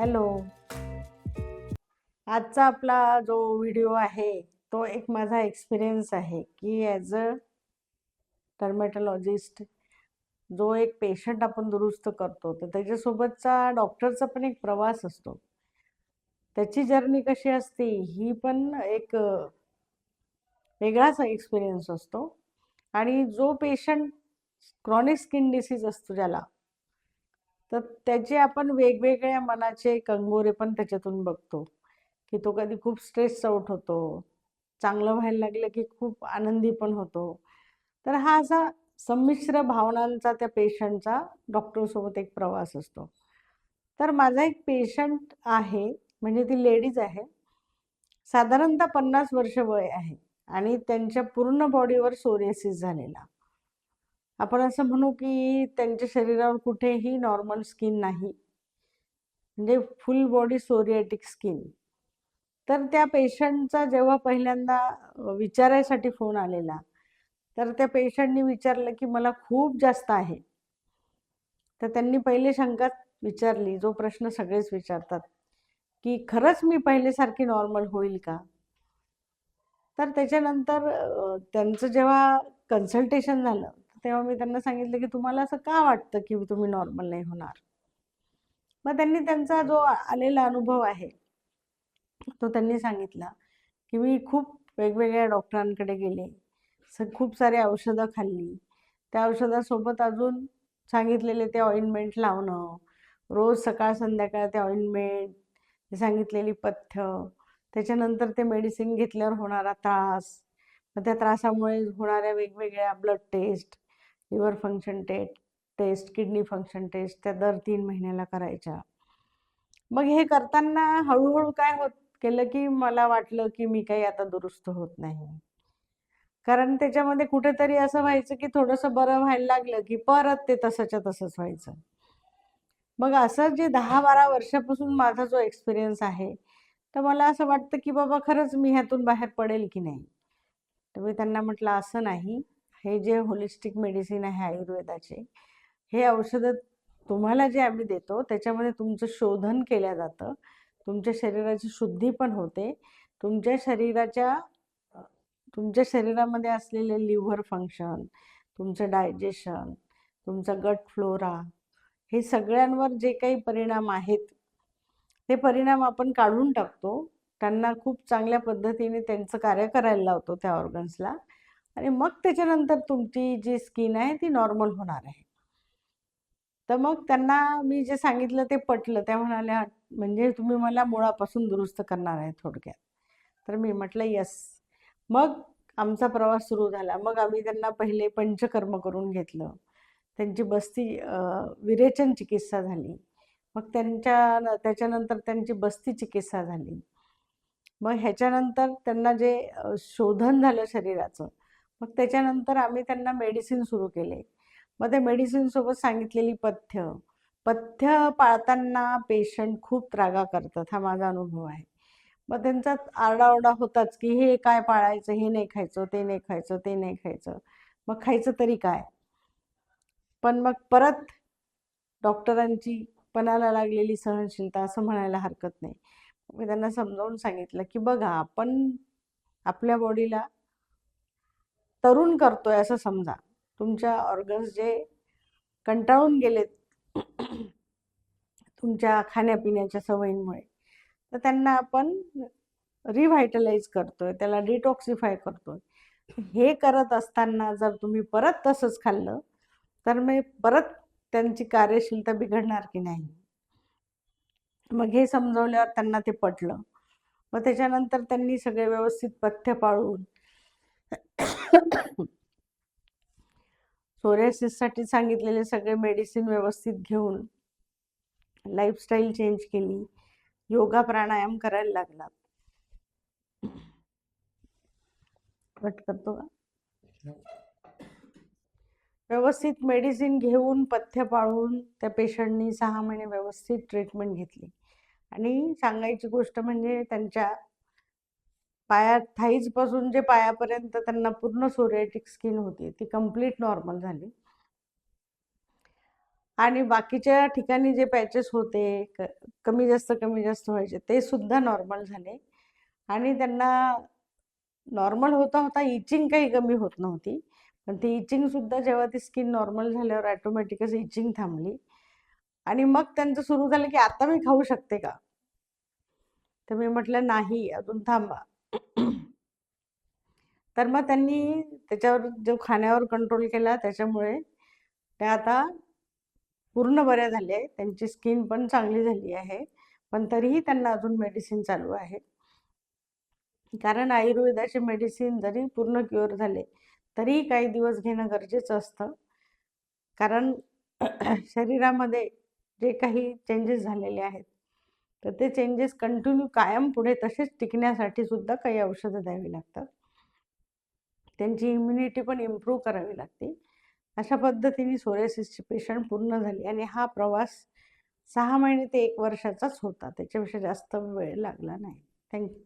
Hello. आजचा आपला जो व्हिडिओ आहे तो एक माझा एक्सपिरियन्स आहे की ॲज अ टर्मॅटॉलॉजिस्ट जो एक पेशंट आपण दुरुस्त करतो तर त्याच्यासोबतचा डॉक्टरचा पण एक प्रवास असतो. त्याची जर्नी कशी असते ही पण एक वेगळाच एक्सपिरियन्स असतो. आणि जो पेशंट क्रॉनिक स्किन डिसीज असतो ज्याला तर त्याचे आपण वेगवेगळ्या मनाचे कंगोरे पण त्याच्यातून बघतो. की तो कधी खूप स्ट्रेस आउट होतो. चांगलं व्हायला लागलं की खूप आनंदी पण होतो. तर हा असा संमिश्र भावनांचा त्या पेशंटचा डॉक्टरसोबत एक प्रवास असतो. तर माझा एक पेशंट आहे म्हणजे ती लेडीज आहे. साधारणतः पन्नास वर्ष वय आहे आणि त्यांच्या पूर्ण बॉडीवर सोरियसिस झालेला. आपण असं म्हणू की त्यांच्या शरीरावर कुठेही नॉर्मल स्किन नाही. म्हणजे फुल बॉडी सोरिएटिक स्किन तर त्या पेशंटचा जेव्हा पहिल्यांदा विचारायसाठी फोन आलेला तर त्या पेशंटनी विचारलं की मला खूप जास्त आहे. तर त्यांनी पहिले शंका विचारली जो प्रश्न सगळेच विचारतात की खरंच मी पहिलेसारखी नॉर्मल होईल का? तर त्याच्यानंतर त्यांचं जेव्हा कन्सल्टेशन झालं तेव्हा मी त्यांना सांगितलं की तुम्हाला असं का वाटतं की तुम्ही नॉर्मल नाही होणार? मग त्यांनी त्यांचा जो आलेला अनुभव आहे तो त्यांनी सांगितला की मी खूप वेगवेगळ्या डॉक्टरांकडे गेले स खूप सारे औषधं खाल्ली. त्या औषधासोबत अजून सांगितलेले ते ऑइंटमेंट लावणं रोज सकाळ संध्याकाळ ते ऑइंटमेंट सांगितलेली पथ्य त्याच्यानंतर ते मेडिसिन घेतल्यावर होणारा त्रास मग त्या त्रासामुळे होणाऱ्या वेगवेगळ्या blood test liver function test test kidney function test त्या दर तीन महिन्याला करायच्या. मग हे करताना हळूहळू काय होत केलं की मला वाटलं की मी काही आता दुरुस्त होत नाही. कारण त्याच्यामध्ये कुठेतरी असं व्हायचं की थोडंसं बरं व्हायला लागलं की परत ते तसंच्या तसंच व्हायचं. मग असं जे दहा बारा वर्षापासून माझा जो एक्सपिरियन्स आहे तर मला असं वाटतं की बाबा खरंच मी ह्यातून बाहेर पडेल की नाही. तर मी त्यांना म्हटलं असं नाही. हे जे होलिस्टिक मेडिसिन आहे आयुर्वेदाचे हे औषधं तुम्हाला जे आम्ही देतो त्याच्यामध्ये तुमचं शोधन केलं जातं. तुमच्या शरीराची शुद्धी पण होते. तुमच्या शरीराच्या तुमच्या शरीरामध्ये असलेले लिव्हर फंक्शन तुमचं डायजेशन तुमचा गट फ्लोरा हे सगळ्यांवर जे काही परिणाम आहेत ते परिणाम आपण काढून टाकतो. त्यांना खूप चांगल्या पद्धतीने त्यांचं कार्य करायला लावतो त्या ऑर्गन्सला आणि मग त्याच्यानंतर तुमची जी स्किन आहे ती नॉर्मल होणार आहे. तर मग त्यांना मी जे सांगितलं ते पटलं. त्या म्हणाल्या म्हणजे तुम्ही मला मुळापासून दुरुस्त करणार आहे थोडक्यात. तर मी म्हटलं यस. मग आमचा प्रवास सुरू झाला. मग आम्ही त्यांना पहिले पंचकर्म करून घेतलं. त्यांची बस्ती विरेचन चिकित्सा झाली. मग त्यांच्या न- त्याच्यानंतर त्यांची बस्ती चिकित्सा झाली. मग ह्याच्यानंतर त्यांना जे शोधन झालं शरीराचं मग त्याच्यानंतर आम्ही त्यांना मेडिसिन सुरू केले. मग त्या मेडिसिनसोबत सांगितलेली पथ्य. पथ्य पाळताना पेशंट खूप त्रागा करतात. हा माझा अनुभव आहे. मग त्यांचा आरडाओरडा होताच की हे काय पाळायचं? हे नाही खायचं ते नाही खायचं ते नाही खायचं. मग खायचं तरी काय? पण मग परत डॉक्टरांची पणाला लागलेली सहनशीलता असं म्हणायला हरकत नाही. मी त्यांना समजावून सांगितलं की बघा आपण आपल्या बॉडीला तरुण करतोय असं समजा. तुमच्या ऑर्गन्स जे कंटाळून गेलेत तुमच्या खाण्यापिण्याच्या सवयींमुळे तर त्यांना आपण रिव्हायटलाइज करतोय त्याला डिटॉक्सिफाय करतोय. हे करत असताना जर तुम्ही परत तसंच खाल्लं तर मग परत त्यांची कार्यशीलता बिघडणार की नाही? मग हे समजवल्यावर त्यांना ते पटलं. मग त्याच्यानंतर त्यांनी सगळे व्यवस्थित पथ्य पाळून सोरियासिससाठी सांगितलेले सगळे मेडिसिन व्यवस्थित घेऊन लाईफस्टाईल चेंज केली. योगा प्राणायाम करायला लागला कट करतो का? व्यवस्थित मेडिसिन घेऊन पथ्य पाळून त्या पेशंटनी सहा महिने व्यवस्थित ट्रीटमेंट घेतली. आणि सांगायची गोष्ट म्हणजे त्यांच्या पाया थाईजपासून जे पायापर्यंत त्यांना पूर्ण सोरियाटिक स्किन होती ती कंप्लीट नॉर्मल झाली आणि बाकीच्या ठिकाणी जे पॅचेस होते क कमी जास्त, कमी जास्त व्हायचे ते सुद्धा नॉर्मल झाले आणि त्यांना नॉर्मल होता, होता इचिंग काही कमी होत नव्हती. पण ती इचिंग सुद्धा जेव्हा ती स्किन नॉर्मल झाल्यावर ऑटोमॅटिकच इचिंग थांबली आणि मग त्यांचं सुरू झालं, की "आता मी खाऊ शकते का?" तर मी म्हटलं, "नाही, अजून थांबा." तर मग त्यांनी त्याच्यावर जो खाण्यावर कंट्रोल केला त्याच्यामुळे त्या आता पूर्ण बऱ्या झाल्या आहेत. त्यांची स्किन पण चांगली झाली आहे. पण तरीही त्यांना अजून मेडिसिन चालू आहे. कारण आयुर्वेदाचे मेडिसिन जरी पूर्ण क्युअर झाले, तरीही काही दिवस घेणं गरजेचं असतं. कारण शरीरामध्ये जे काही चेंजेस झालेले आहेत, तर ते चेंजेस कंटिन्यू कायम पुढे तसेच टिकण्यासाठी सुद्धा काही औषधं द्यावी लागतात. त्यांची इम्युनिटी पण इम्प्रूव्ह करावी लागते. अशा पद्धतीने सोरियासिसची पेशंट पूर्ण झाली आणि हा प्रवास सहा महिने ते एक वर्षाचाच होता. त्याच्यापेक्षा जास्त वेळ लागला नाही. थँक्यू